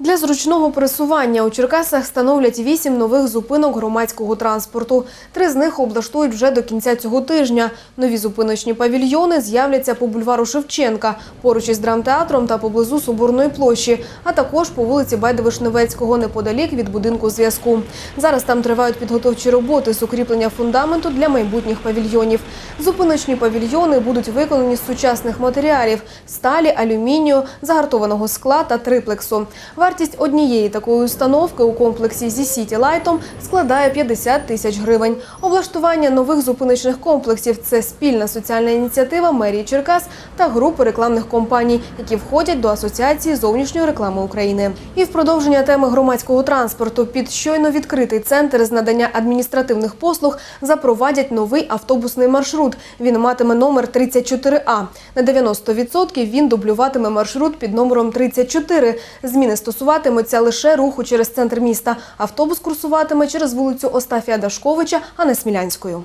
Для зручного пересування у Черкасах встановлять вісім нових зупинок громадського транспорту. Три з них облаштують вже до кінця цього тижня. Нові зупиночні павільйони з'являться по бульвару Шевченка, поруч із драмтеатром та поблизу Соборної площі, а також по вулиці Байда-Вишневецького, неподалік від будинку зв'язку. Зараз там тривають підготовчі роботи з укріплення фундаменту для майбутніх павільйонів. Зупиночні павільйони будуть виконані з сучасних матеріалів – сталі, алюмінію, загартованого скла та триплексу. Вартість однієї такої установки у комплексі зі Сіті Лайтом складає 50 тисяч гривень. Облаштування нових зупиночних комплексів – це спільна соціальна ініціатива мерії Черкас та групи рекламних компаній, які входять до Асоціації зовнішньої реклами України. І в продовження теми громадського транспорту під щойно відкритий центр з надання адміністративних послуг запровадять новий автобусний маршрут. Він матиме номер 34А. На 90% він дублюватиме маршрут під номером 34. Зміни стосуватимуться лише руху через центр міста. Автобус курсуватиме через вулицю Остафія Дашковича, а не Смілянською.